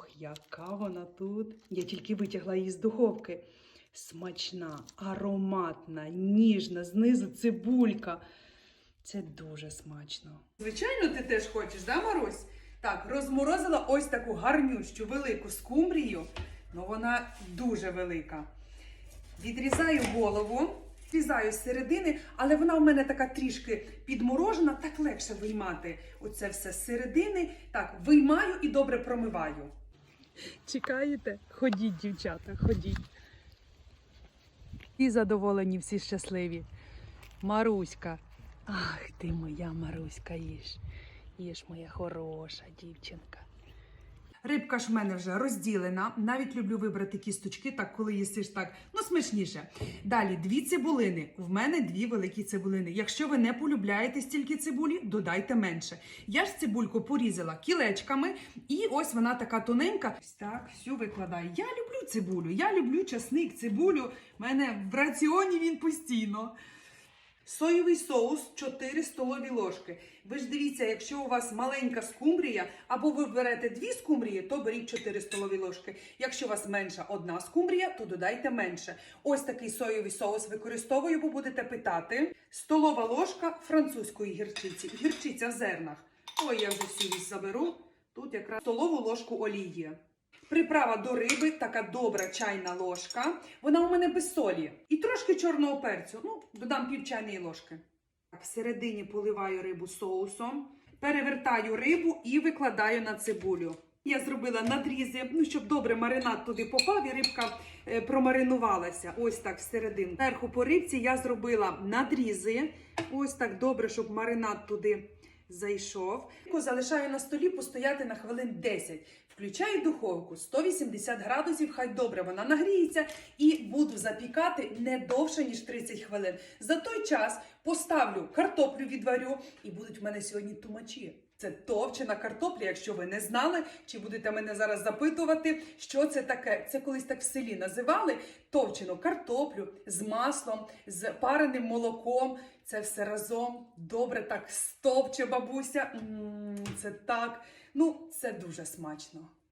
Ох, яка вона тут. Я тільки витягла її з духовки. Смачна, ароматна, ніжна, знизу цибулька. Це дуже смачно. Звичайно, ти теж хочеш, да, Марусь? Так, розморозила ось таку гарнющу велику скумбрію. Ну, вона дуже велика. Відрізаю голову, відрізаю з середини, але вона в мене така трішки підморожена, так легше виймати оце все з середини. Так, виймаю і добре промиваю. Чекаєте? Ходіть, дівчата, ходіть. І задоволені, всі щасливі. Маруська. Ах ти моя Маруська, їж. Їж моя хороша дівчинка. Рибка ж в мене вже розділена. Навіть люблю вибрати кісточки, так коли їсиш так, ну смачніше. Далі дві цибулини. В мене дві великі цибулини. Якщо ви не полюбляєте стільки цибулі, додайте менше. Я ж цибульку порізала кілечками, і ось вона така тоненька. Так, всю викладаю. Я люблю цибулю, я люблю часник, цибулю. У мене в раціоні він постійно. Соєвий соус 4 столові ложки. Ви ж дивіться, якщо у вас маленька скумбрія, або ви берете дві скумбрії, то беріть 4 столові ложки. Якщо у вас менша одна скумбрія, то додайте менше. Ось такий соєвий соус використовую, бо будете питати. Столова ложка французької гірчиці. Гірчиця в зернах. Ой, я вже всю заберу. Тут якраз столову ложку олії. Приправа до риби, така добра чайна ложка. Вона у мене без солі. І трошки чорного перцю. Ну, додам пів чайної ложки. Так, всередині поливаю рибу соусом, перевертаю рибу і викладаю на цибулю. Я зробила надрізи, ну щоб добре маринад туди попав і рибка е, промаринувалася. Ось так всередину. Зверху по рибці я зробила надрізи. Ось так добре, щоб маринад туди зайшов. Залишаю на столі постояти на хвилин 10. Включаю духовку 180 градусів, хай добре вона нагріється, і буду запікати не довше, ніж 30 хвилин. За той час поставлю картоплю відварю, і будуть в мене сьогодні тумачі. Це товчена картопля, якщо ви не знали, чи будете мене зараз запитувати, що це таке. Це колись так в селі називали товчену картоплю з маслом, з пареним молоком. Це все разом добре так стовче бабуся. М, Це так. Ну, це дуже смачно.